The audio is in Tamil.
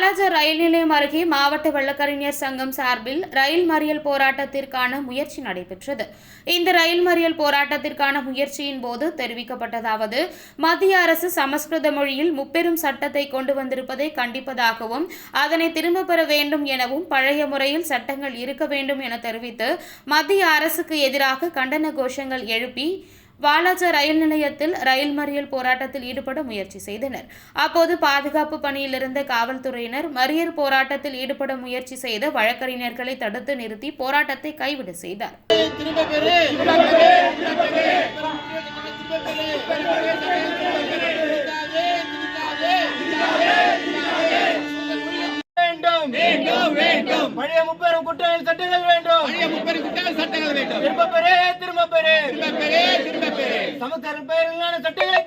நிலையம் அருகே மாவட்ட வழக்கறிஞர் சங்கம் சார்பில் ரயில் மறியல் போராட்டத்திற்கான முயற்சி நடைபெற்றது. இந்த ரயில் மறியல் போராட்டத்திற்கான முயற்சியின் போது தெரிவிக்கப்பட்டதாவது மத்திய அரசு சமஸ்கிருத மொழியில் முப்பெரும் சட்டத்தை கொண்டு வந்திருப்பதை கண்டிப்பதாகவும் அதனை திரும்ப பெற வேண்டும் எனவும் பழைய முறையில் சட்டங்கள் இருக்க வேண்டும் என தெரிவித்து மத்திய அரசுக்கு எதிராக கண்டன கோஷங்கள் எழுப்பி வாலாஜா ரயில் நிலையத்தில் ரயில் மறியல் போராட்டத்தில் ஈடுபட முயற்சி செய்தனர். அப்போது பாதுகாப்பு பணியில் இருந்த காவல்துறையினர் மறியல் போராட்டத்தில் ஈடுபட முயற்சி செய்த வழக்கறிஞர்களை தடுத்து நிறுத்தி போராட்டத்தை கைவிட செய்தார். வேண்டும். வேண்டும் வேண்டும். பழைய முப்பெரும் குற்றங்கள் சட்டங்கள் வேண்டும் பழைய முப்பெரும் குற்றங்கள் சட்டங்கள் வேண்டும் திரும்ப பெறு திரும்ப பெறு. திரும்ப பெறு திரும்ப பெறு. சமஸ்கிருத பெயரிலான சட்டங்களை